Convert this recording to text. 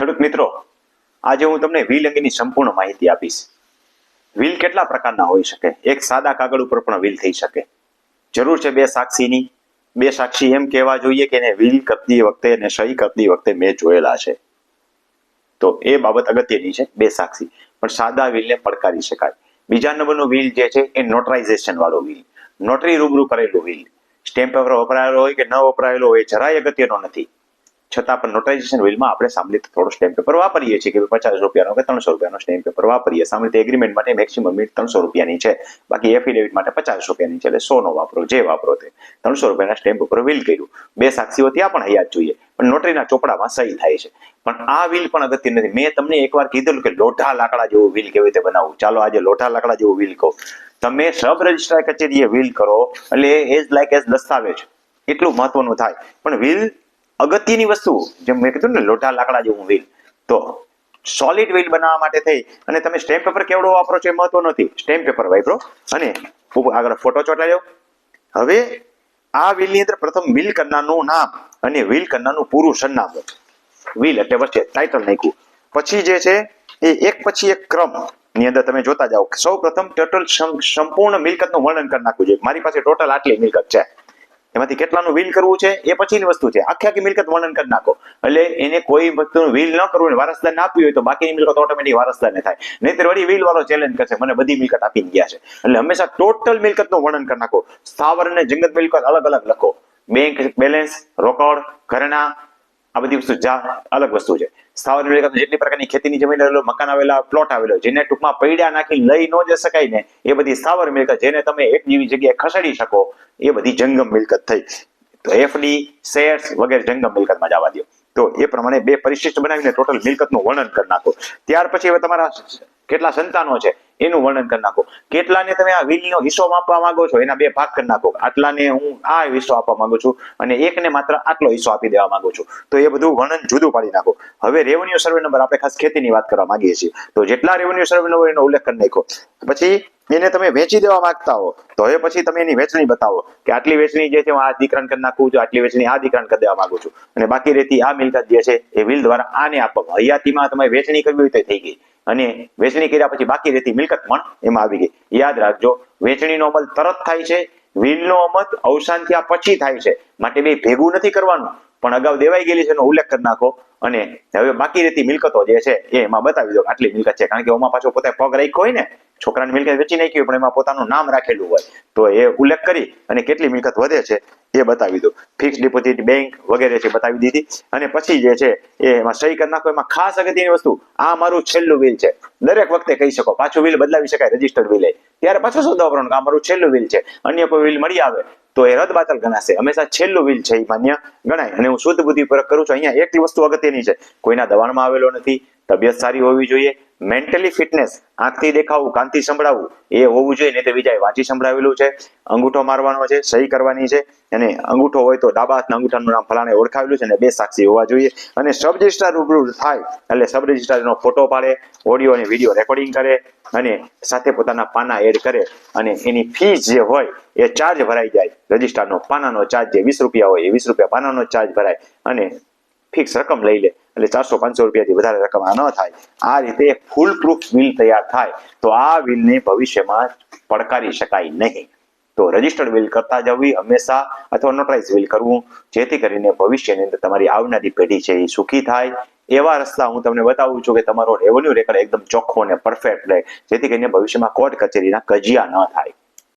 ખેડૂત મિત્રો, આજે હું તમને વ્હીલ અંગેની સંપૂર્ણ માહિતી આપીશ. વ્હીલ કેટલા પ્રકારના હોઈ શકે? એક સાદા કાગળ ઉપર પણ વ્હીલ થઈ શકે. જરૂર છે બે સાક્ષીની. બે સાક્ષી એમ કહેવા જોઈએ કે એને વ્હીલ કરતી વખતે અને સહી કરતી વખતે મેં જોયેલા છે. તો એ બાબત અગત્યની છે, બે સાક્ષી. પણ સાદા વ્હીલને પડકારી શકાય. બીજા નંબરનું વ્હીલ જે છે, એ નોટરાઇઝેશન વાળો વ્હીલ. નોટરી રૂબરૂ કરેલું વ્હીલ. સ્ટેમ્પ પેપર વપરાયેલો હોય કે ન વપરાયેલો હોય, જરાય અગત્યનો નથી. છતાં પણ નોટરાઇઝેશન વ્હીલમાં આપણે સાંભળીએ થોડો સ્ટેમ્પ પેપર વાપરીએ છીએ કે પચાસ રૂપિયાનો કે ત્રણસો રૂપિયાનો સ્ટેમ્પ પેપર વાપરીએ. સાંભળીએ એગ્રીમેન્ટ માટે મેક્સિમમ મિનિટ ત્રણસો રૂપિયાની છે. બાકી એફિડેવિટ માટે પચાસ રૂપિયાની છે. એટલે સોનો વાપરો, જે વાપરો તે. ત્રણસો રૂપિયાના સ્ટેમ્પ ઉપર વિલ કર્યું. બે સાક્ષીઓ ત્યાં પણ હયાત જોઈએ. પણ નોટરીના ચોપડામાં સહી થાય છે. પણ આ વ્હીલ પણ અગત્ય નથી. મેં તમને એકવાર કીધેલું કે લોઢા લાકડા જેવું વ્હીલ કેવી રીતે બનાવવું? ચાલો આજે લોઢા લાકડા જેવું વિલ કહો. તમે સબ રજિસ્ટ્રાર કચેરીએ વ્હીલ કરો. એટલે એઝ લાઈક એઝ દસ્તાવેજ. એટલું મહત્વનું થાય. પણ વ્હીલ અગત્યની વસ્તુ, જેમ મેં કીધું ને, લોઢા લાકડા જેવું વ્હીલ તો સોલિડ વ્હીલ બનાવવા માટે થઈ. અને તમે સ્ટેમ્પ પેપર કેવડો વાપરો છો એ મહત્વ નથી. સ્ટેમ્પ પેપર વાપરો. અને આગળ ફોટો ચોટાડ્યો હવે આ વ્હીલની અંદર પ્રથમ વ્હીલ કરનારનું નામ અને વ્હીલ કરનારનું પૂરું સરનામું. વ્હીલ એટલે વચ્ચે ટાઇટલ નાખ્યું. પછી જે છે, એ એક પછી એક ક્રમની અંદર તમે જોતા જાઓ સૌ પ્રથમ ટોટલ સંપૂર્ણ મિલકતનું વર્ણન કરી નાખવું જોઈએ. મારી પાસે ટોટલ આટલી મિલકત છે. એમાંથી કેટલાનું વ્હીલ કરવું છે એ પછીની વસ્તુ છે. આખી આખી મિલકત વર્ણન કરી નાખો. એટલે એને કોઈ વસ્તુનું વ્હીલ ન કરવું વારસદાર વારસદાર આપવી હોય તો બાકીની મિલકત ઓટોમેટિક વારસદારને થાય. નહીતર વળી વીલ વાળો ચેલેન્જ કરશે, મને બધી મિલકત આપી ગયા છે. એટલે હંમેશા ટોટલ મિલકતનું વર્ણન કરી નાખો. સ્થાવર અને જંગત મિલકત અલગ અલગ લખો. બેંક બેલેન્સ, રોકડ, ઘરેણા આ બધી વસ્તુ જા, અલગ વસ્તુ છે. સ્થાવર મિલકત જેટલી પ્રકારની ખેતીની જમીન આવેલો મકાન આવેલા પ્લોટ આવેલો, જેને ટૂંકમાં પૈડા નાખી લઈ ન જ શકાય ને, એ બધી સ્થાવર મિલકત, જેને તમે એક જેવી જગ્યાએ ખસેડી શકો, એ બધી જંગમ મિલકત થઈ. તો એફડી શેર્સ વગેરે જંગમ મિલકતમાં જવા દો તો એ પ્રમાણે બે પરિશિષ્ટ બનાવીને ટોટલ મિલકતનું વર્ણન કરી નાખો. ત્યાર પછી હવે તમારા કેટલા સંતાનો છે? એનું વર્ણન કરી નાખો. કેટલાને તમે આ વ્હીલનો હિસ્સો આપવા માંગો છો? એના બે ભાગ કરી નાખો. આટલાને હું આ હિસ્સો આપવા માંગુ છું અને એકને માત્ર આટલો હિસ્સો આપી દેવા માંગુ છું. તો એ બધું વર્ણન જુદું પાડી નાખો. હવે રેવન્યુ સર્વે નંબર આપણે ખાસ ખેતીની વાત કરવા માંગીએ છીએ. તો જેટલા રેવન્યુ સર્વે નંબર એનો ઉલ્લેખ કરી નાખો પછી એને તમે વેચી દેવા માંગતા હો, તો હવે પછી તમે એની વેચણી બતાવો કે આટલી વેચણી જે છે હું આ દીકરાને કરી નાખું છું, આટલી વેચણી આ દીકરાને કરી દેવા માંગુ છું. અને બાકી રહેતી આ મિલકત જે છે એ વિલ દ્વારા આને આપવામાં હયાતીમાં તમે વેચણી કરવી હોય તો થઈ ગઈ. અને વેચણી કર્યા પછી બાકી રહેતી મિલકત પણ એમાં આવી ગઈ. યાદ રાખજો, વેચણીનો અમલ તરત થાય છે, વિલનો અમલ અવસાન થયા પછી થાય છે. માટે બે ભેગું નથી કરવાનું, પણ અગાઉ દેવાઈ ગયેલી છે એનો ઉલ્લેખ કરી નાખો. અને હવે બાકી રહેતી મિલકતો જે છે એ એમાં બતાવી દો આટલી મિલકત છે. કારણ કે ઓમાં પાછો પોતે પગ રાખ્યો હોય ને છોકરાની મિલકત વેચી નાખી પણ એમાં પોતાનું નામ રાખેલું હોય. તો એ ઉલ્લેખ કરી અને કેટલી મિલકત વધે છે એ બતાવી દો ફિક્સ ડિપોઝિટ બેંક વગેરે છે બતાવી દીધી. અને પછી જે છે એમાં સહી કરી નાખો. એમાં ખાસ અગત્યની વસ્તુ, આ મારું છેલ્લું બિલ છે. દરેક વખતે કહી શકો, પાછું બિલ બદલાવી શકાય રજીસ્ટર્ડ બિલ ત્યારે પાછું શોધવા પડવાનું આ મારું છેલ્લું બિલ છે. અન્ય કોઈ બિલ મળી આવે, તો એ રદ બાતલ ગણાશે. હંમેશા છેલ્લું વિલ છે એ માન્ય ગણાય. અને હું શુદ્ધ બુદ્ધિ પર કરું છું. અહીંયા એક વસ્તુ અગત્યની છે. કોઈના દબાણમાં આવેલો નથી. તબિયત સારી હોવી જોઈએ. મેન્ટલી ફિટનેસ આંખથી દેખાવું, કાનથી સંભળાવવું એ હોવું જોઈએ, નહીં તો બીજાએ વાંચી સંભળાવેલું છે, અંગૂઠો મારવાનો છે, સહી કરવાની છે, અને અંગૂઠો હોય તો ડાબા હાથના અંગૂઠાનું નામ ફલાણે ઓળખાવેલું છે, અને બે સાક્ષી હોવા જોઈએ. અને સબ રજિસ્ટ્રાર રૂબરૂ થાય, એટલે સબ રજિસ્ટ્રારનો ફોટો પાડે ઓડિયો અને વીડિયો રેકોર્ડિંગ કરે, અને સાથે પોતાના પાના એડ કરે, અને એની ફીસ જે હોય, એ ચાર્જ ભરાઈ જાય. રજિસ્ટ્રારનો પાનાનો ચાર્જ જે વીસ રૂપિયા હોય, એ વીસ રૂપિયા પાનાનો ચાર્જ ભરાય, અને ફિક્સ રકમ લઈ લે. એટલે ચારસો પાંચસો રૂપિયાથી વધારે રકમ ન થાય. આ રીતે ફૂલ પ્રૂફ બિલ તૈયાર થાય, તો આ બિલને ભવિષ્યમાં પડકારી શકાય નહીં. તો રજિસ્ટર્ડ બિલ કરતા જવી હંમેશા અથવા નોટરાઇઝ બિલ કરવું, જેથી કરીને ભવિષ્યની અંદર તમારી આવનારી પેઢી છે એ સુખી થાય. એવા રસ્તા હું તમને બતાવું છું કે તમારો રેવન્યુ રેકર્ડ એકદમ ચોખ્ખો અને પરફેક્ટ રહે, જેથી કરીને ભવિષ્યમાં કોર્ટ કચેરીના કજિયા ન થાય.